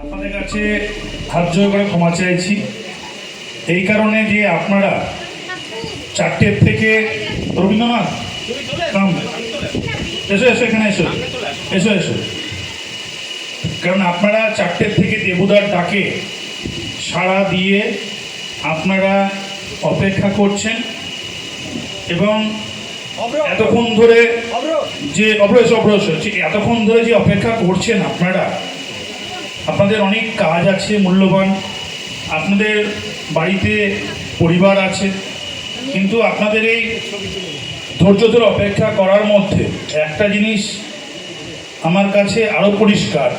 আপনাদের কাছে হাত জোর করে ক্ষমা চাইছি এই কারণে যে আপনারা চারটের থেকে রবীন্দ্রনাথ এসো এসো এখানে এসো এসো এসো কারণ আপনারা চারটের থেকে দেবুদার ডাকে সাড়া দিয়ে আপনারা অপেক্ষা করছেন এবং এতক্ষণ ধরে যে অগ্রস ঠিক এতক্ষণ ধরে যে অপেক্ষা করছেন আপনারা আপনাদের অনেক কাজ আছে, মূল্যবান। আপনাদের বাড়িতে পরিবার আছে, কিন্তু আপনাদের এই ধৈর্য ধরে অপেক্ষা করার মধ্যে একটা জিনিস আমার কাছে আরও পরিষ্কার,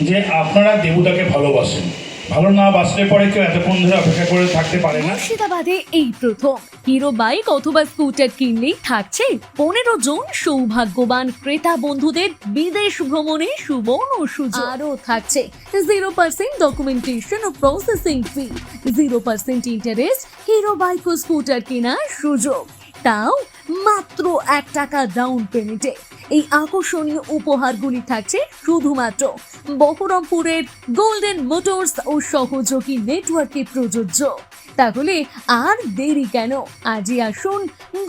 যে আপনারা দেবতাকে ভালোবাসেন। ভালো না বাসলে পরে কেউ এতক্ষণ ধরে অপেক্ষা করে থাকতে পারে না। মুর্শিদাবাদে এই প্রথম। হিরো বাইক অথবা স্কুটার কিনলেই থাকছে পনেরো জন সৌভাগ্যবান ক্রেতা বন্ধুদের বিদেশ ভ্রমণে সুবর্ণ সুযোগ। আরও থাকছে জিরো পার্সেন্ট ডকুমেন্টেশন ও processing fee zero percent interest Hero bike ও স্কুটার কেনার সুযোগ। তাও মাত্র এক টাকা ডাউন পেমেন্টে এই আকর্ষণীয় উপহারগুলি থাকছে শুধুমাত্র বহরমপুরের গোল্ডেন মোটরস ও সহযোগী নেটওয়ার্কে প্রযোজ্য। তাহলে আর দেরি কেন? আজই আসুন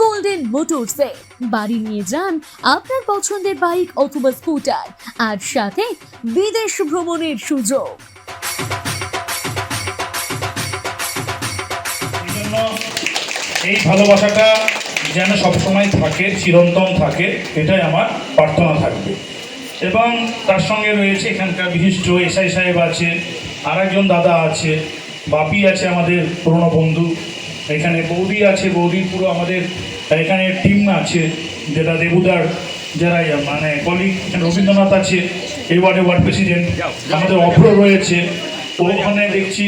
গোল্ডেন মোটরসে বাড়ি নিয়ে যান আপনার পছন্দের বাইক অথবা স্কুটার আর সাথে বিদেশ ভ্রমণের সুযোগ। এই ভালোবাসাটা যেন সবসময় থাকে, চিরন্তন থাকে, এটাই আমার প্রার্থনা থাকবে। এবং তার সঙ্গে রয়েছে এখানকার বিশিষ্ট এসআই সাহেব আছে আর একজন দাদা আছে, বাপি আছে আমাদের পুরনো বন্ধু, এখানে বৌদি আছে বৌদির পুরো আমাদের এখানে টিম আছে, যেটা দেবুদার যারা মানে কলিগ রবীন্দ্রনাথ আছে, এই ওয়ার্ডে ওয়ার্ড প্রেসিডেন্ট আমাদের অভ্র রয়েছে, ওখানে দেখছি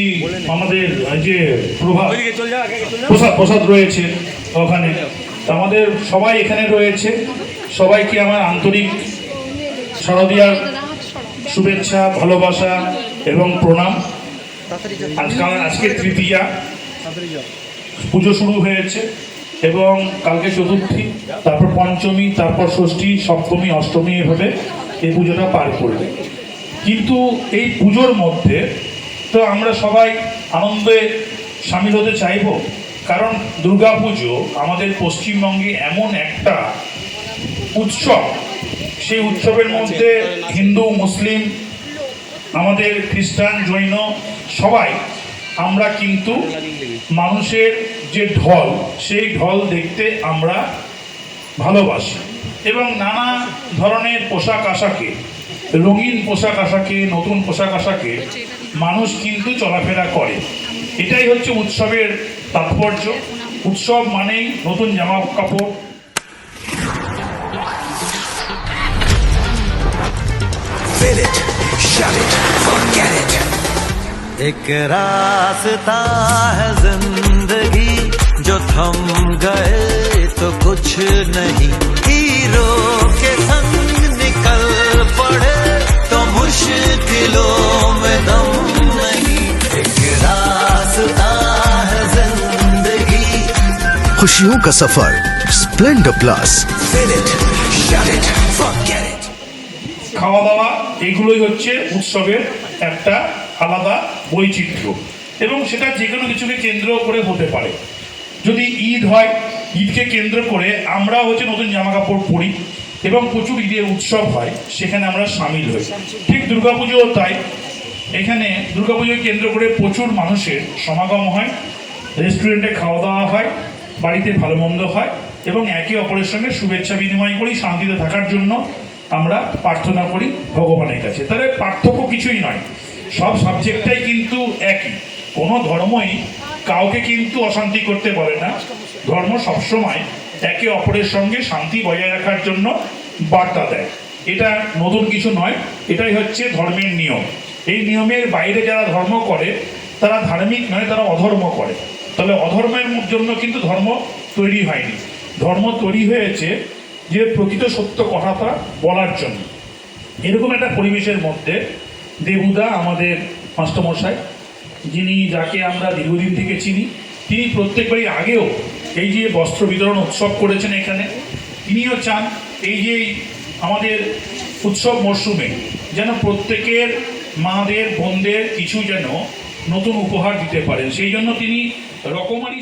আমাদের যে প্রভাব প্রসাদ প্রসাদ রয়েছে ওখানে, আমাদের সবাই এখানে রয়েছে, সবাইকে আমার আন্তরিক শারদীয়ার শুভেচ্ছা, ভালোবাসা এবং প্রণাম। আজকে আজকে তৃতীয়া। পুজো শুরু হয়েছে এবং কালকে চতুর্থী, তারপর পঞ্চমী, তারপর ষষ্ঠী, সপ্তমী, অষ্টমী এভাবে এই পুজোটা পার করবে। কিন্তু এই পুজোর মধ্যে তো আমরা সবাই আনন্দে সামিল হতে চাইব, কারণ দুর্গা পুজো আমাদের পশ্চিমবঙ্গে এমন একটা উৎসব সেই উৎসবের মধ্যে হিন্দু, মুসলিম, আমাদের খ্রিস্টান, জৈন সবাই, আমরা কিন্তু মানুষের যে ঢল, সেই ঢল দেখতে আমরা ভালোবাসি। এবং নানা ধরনের পোশাক আশাকে, রঙিন পোশাক আশাকে, নতুন পোশাক আশাকে মানুষ কিন্তু চলাফেরা করে। এটাই হচ্ছে উৎসবের তাৎপর্য। উৎসব মানেই নতুন জামা কাপড় Fill it, shut it, forget it. एक रास्ता है ज़िंदगी जो थम गए तो कुछ नहीं। हीरो के संग निकल पड़े तो मुश्किलों में दम नहीं। एक रास्ता है ज़िंदगी। खुशियों का सफ़र Splendor plus Fill it, shut it, forget it. খাওয়া দাওয়া এগুলোই হচ্ছে উৎসবের একটা আলাদা বৈচিত্র্য। এবং সেটা যে কোনো কিছুকে কেন্দ্র করে হতে পারে। যদি ঈদ হয়, ঈদকে কেন্দ্র করে আমরা হচ্ছে নতুন জামা কাপড় পরি এবং প্রচুর ঈদের উৎসব হয়, সেখানে আমরা সামিল হই। ঠিক দুর্গাপুজোও তাই। এখানে দুর্গাপুজোকে কেন্দ্র করে প্রচুর মানুষের সমাগম হয়, রেস্টুরেন্টে খাওয়া দাওয়া হয়, বাড়িতে ভালো মন্দ হয় এবং একে অপরের সঙ্গে শুভেচ্ছা বিনিময় করি, শান্তিতে থাকার জন্য। আমরা প্রার্থনা করি ভগবানের কাছে। তাহলে পার্থক্য কিছুই নয়। সব সাবজেক্টটাই কিন্তু একই। কোনো ধর্মই কাউকে কিন্তু অশান্তি করতে বলে না। ধর্ম সবসময় একে অপরের সঙ্গে শান্তি বজায় রাখার জন্য বার্তা দেয়। এটা নতুন কিছু নয়, এটাই হচ্ছে ধর্মের নিয়ম। এই নিয়মের বাইরে যারা ধর্ম করে, তারা ধার্মিক নয়, তারা অধর্ম করে। তাহলে অধর্মের জন্য কিন্তু ধর্ম তৈরি হয়নি। ধর্ম তৈরি হয়েছে যে প্রকৃত সত্য কথাটা বলার জন্য। এরকম একটা পরিবেশের মধ্যে দেবুদা আমাদের মাস্টারমশাই, যিনি যাকে আমরা দীর্ঘদিন থেকে চিনি, তিনি প্রত্যেকবারই আগেও এই যে বস্ত্র বিতরণ উৎসব করেছেন এখানে, তিনিও চান এই যে আমাদের উৎসব মরশুমে যেন প্রত্যেকের মাদের, বোনদের কিছু যেন নতুন উপহার দিতে পারেন। সেই জন্য তিনি রকমারি